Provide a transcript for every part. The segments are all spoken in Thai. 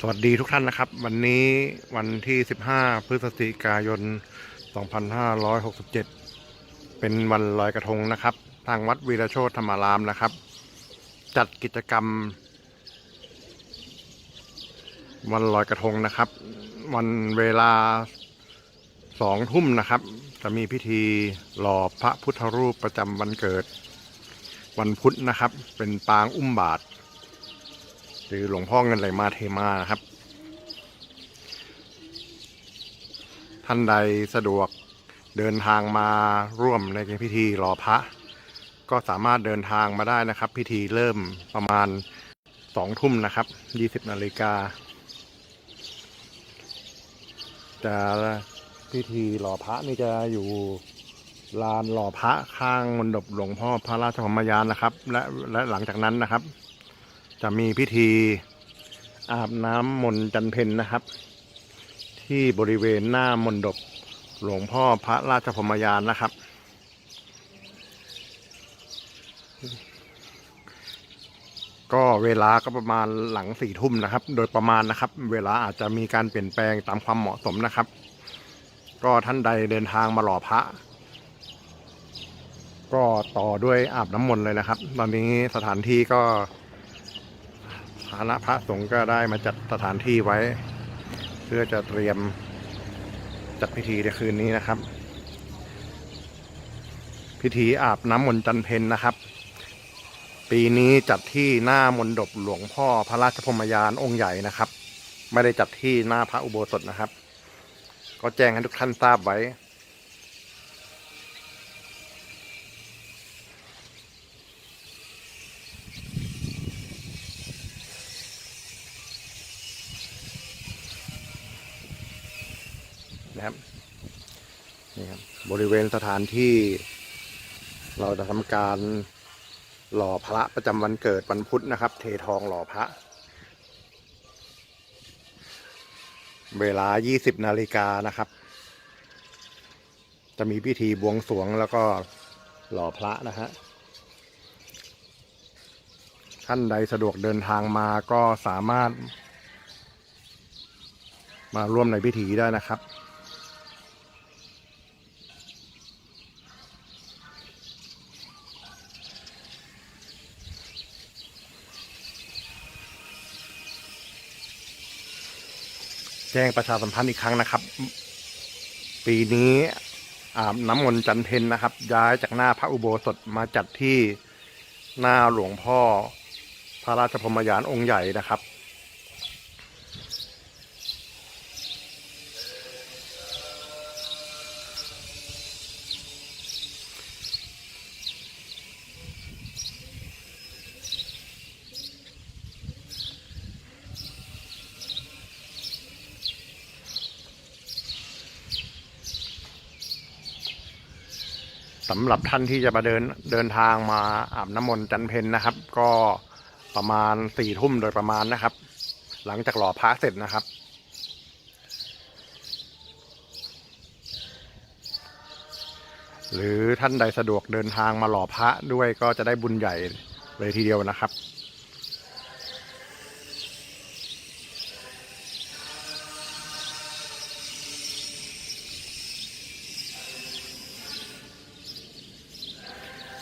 สวัสดีทุกท่านนะครับ วันนี้วันที่ 15 พฤศจิกายน 2567 เป็นวันลอยกระทงนะครับ ทางวัดวีรโชตธรรมารามนะครับ จัดกิจกรรม วันลอยกระทงนะครับ วันเวลาสองทุ่มนะครับ จะมีพิธีหล่อพระพุทธรูปประจำวันเกิด วันพุธนะครับ เป็นปางอุ้มบาท หรือหลวงพ่อเงินไหลมาเทมานะครับ ท่านใดสะดวกเดินทางมาร่วมในพิธีหล่อพระ ก็สามารถเดินทางมาได้นะครับ พิธีเริ่มประมาณสองทุ่มนะครับยี่สิบนาฬิกาจะพิธีหล่อพระนี่จะอยู่ลานหล่อพระข้างมณฑปหลวงพ่อพระราชธรรมยานนะครับ และและหลังจากนั้นนะครับ จะมีพิธีอาบน้ำมนต์จันเพนนะครับ ที่บริเวณหน้ามณฑปหลวงพ่อพระราชพรมยานนะครับ ก็เวลาก็ประมาณหลังสี่ทุ่มนะครับ โดยประมาณนะครับ เวลาอาจจะมีการเปลี่ยนแปลงตามความเหมาะสมนะครับ ก็ท่านใดเดินทางมาหล่อพระ ก็ต่อด้วยอาบน้ำมนต์เลยนะครับ ตอนนี้สถานที่ก็ คณะพระสงฆ์ก็ได้มาจัดสถานที่ไว้ เพื่อจะเตรียมจัดพิธีในคืนนี้นะครับ พิธีอาบน้ำมนต์จันเพนนะครับ ปีนี้จัดที่หน้ามณฑปหลวงพ่อพระราชพรหมยานองค์ใหญ่นะครับ ไม่ได้จัดที่หน้าพระอุโบสถนะครับ ก็แจ้งให้ทุกท่านทราบไว้ ครับนี่ครับบริเวณสถานที่ เราจะทำการหล่อพระประจำวันเกิดวันพุธนะครับ เททองหล่อพระ เวลา 20 นาฬิกานะครับ จะมีพิธีบวงสรวงแล้วก็หล่อพระนะฮะท่านใดสะดวกเดินทางมาก็สามารถ มาร่วมในพิธีได้นะครับ แจ้งประชาสัมพันธ์อีกครั้งนะครับ ปีนี้อาบน้ำมนต์จันเพนนะครับ ย้ายจากหน้าพระอุโบสถมาจัดที่หน้าหลวงพ่อ พระราชพรมยานองค์ใหญ่นะครับ สำหรับท่านที่จะมาเดินเดินทางมาอาบน้ำมนต์จันเพนนะครับ ก็ประมาณสี่ทุ่มโดยประมาณนะครับ หลังจากหล่อพระเสร็จนะครับ หรือท่านใดสะดวกเดินทางมาหล่อพระด้วยก็จะได้บุญใหญ่เลยทีเดียวนะครับ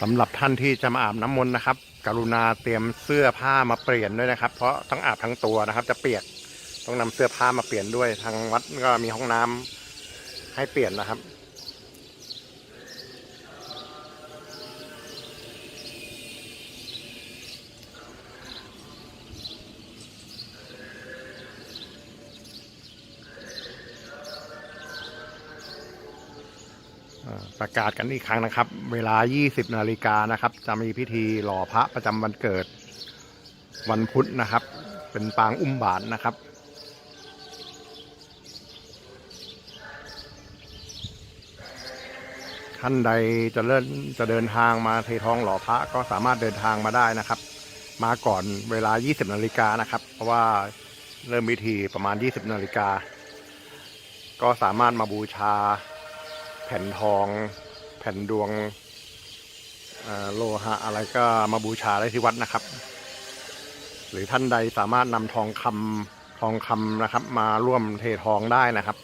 สำหรับท่านที่จะมาอาบน้ำมนต์นะครับ กรุณาเตรียมเสื้อผ้ามาเปลี่ยนด้วยนะครับ เพราะต้องอาบทั้งตัวนะครับ จะเปียกต้องนำเสื้อผ้ามาเปลี่ยนด้วย ทางวัดก็มีห้องน้ำให้เปลี่ยนนะครับ ประกาศกันอีกครั้งนะครับ เวลา 20 นาฬิกานะครับ จะมีพิธีหล่อพระประจำวันเกิด วันพุธนะครับ เป็นปางอุ้มบาทนะครับท่านใดจะเลิ่นจะเดินทางมาเททองหล่อพระก็สามารถเดินทางมาได้นะครับ มาก่อนเวลา 20 นาฬิกานะครับ เพราะว่าเริ่มพิธีประมาณ 20 นาฬิกา ก็สามารถมาบูชา ผ่นทอง แผ่นดวงโลหะอะไรก็มาบูชาได้ที่วัดนะครับ หรือท่านใดสามารถนำทองคำทองคำนะครับ มาร่วมเททองได้นะครับ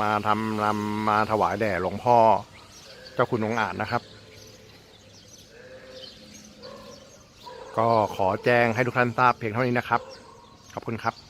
มาทำนำมาถวายแด่หลวงพ่อเจ้าคุณองอาจนะครับ ก็ขอแจ้งให้ทุกท่านทราบเพียงเท่านี้นะครับ ขอบคุณครับ